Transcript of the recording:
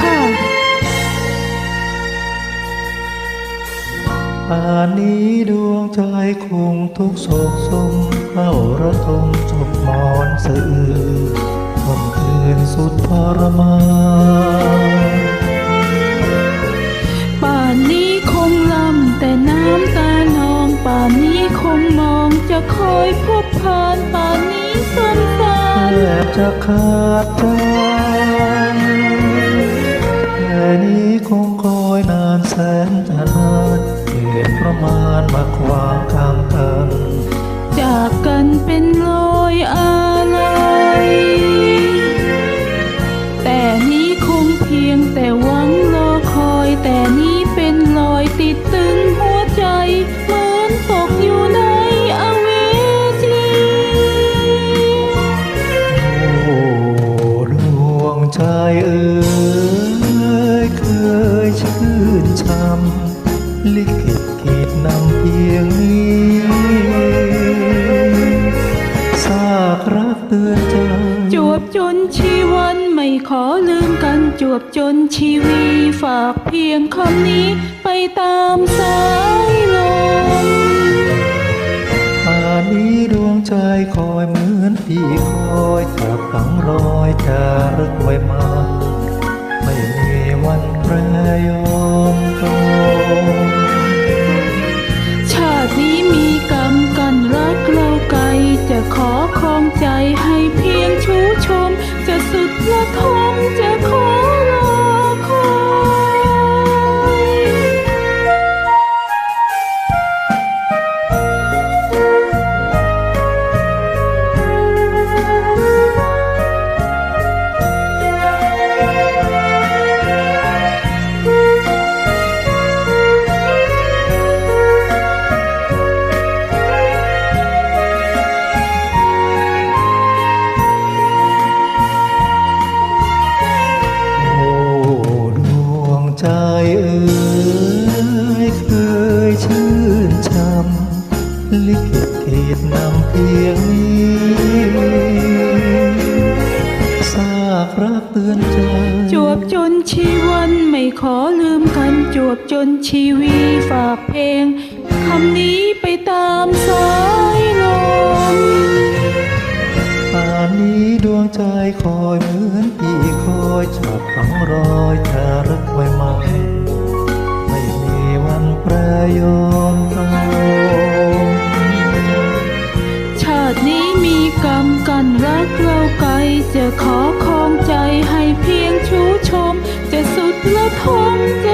ค่ะป่านนี้ดวงใจคงทุกโศกสมเข้าระทมจบมอนสะอื้นคำคืนสุดทรมานป่านนี้คงลำแต่น้ำตานองป่านนี้คงมองจะคอยพบผ่านป่านนี้สันสันแทบจะขาดใจ เหมือนตกอยู่ในอเวจีโอ้ดวงใจเอ่ยเคยชื่นช่ำลิขิตขีดนำเพียงนี้ซากรักเตือนใจจวบจนชีวัน ไม่ขอลืมกันจวบจนชีวีฝากเพียงคำนี้ไปตามสายลมป่านนี้ดวงใจคอยเหมือนพี่คอยจับฝังรอยจารึก สุดละทมจะ ใจเอ่ยเคยชื่นช่ำลิขิตเขตนำเพียงนี้ซากรักเตือนใจ จวบจนชีวันไม่ขอลืมกัน จวบจนชีวีฝากเพลงคำนี้ไปตามสายลม นี้ดวงใจคอยเหมือนพี่คอยจับฝังรอยจารึกไว้มันไม่มีวันแปรยอมตรงชาตินี้มีกรรมกันรักเราไกลจะขอคองใจให้เพียงชูชม จะสุดละทมจะ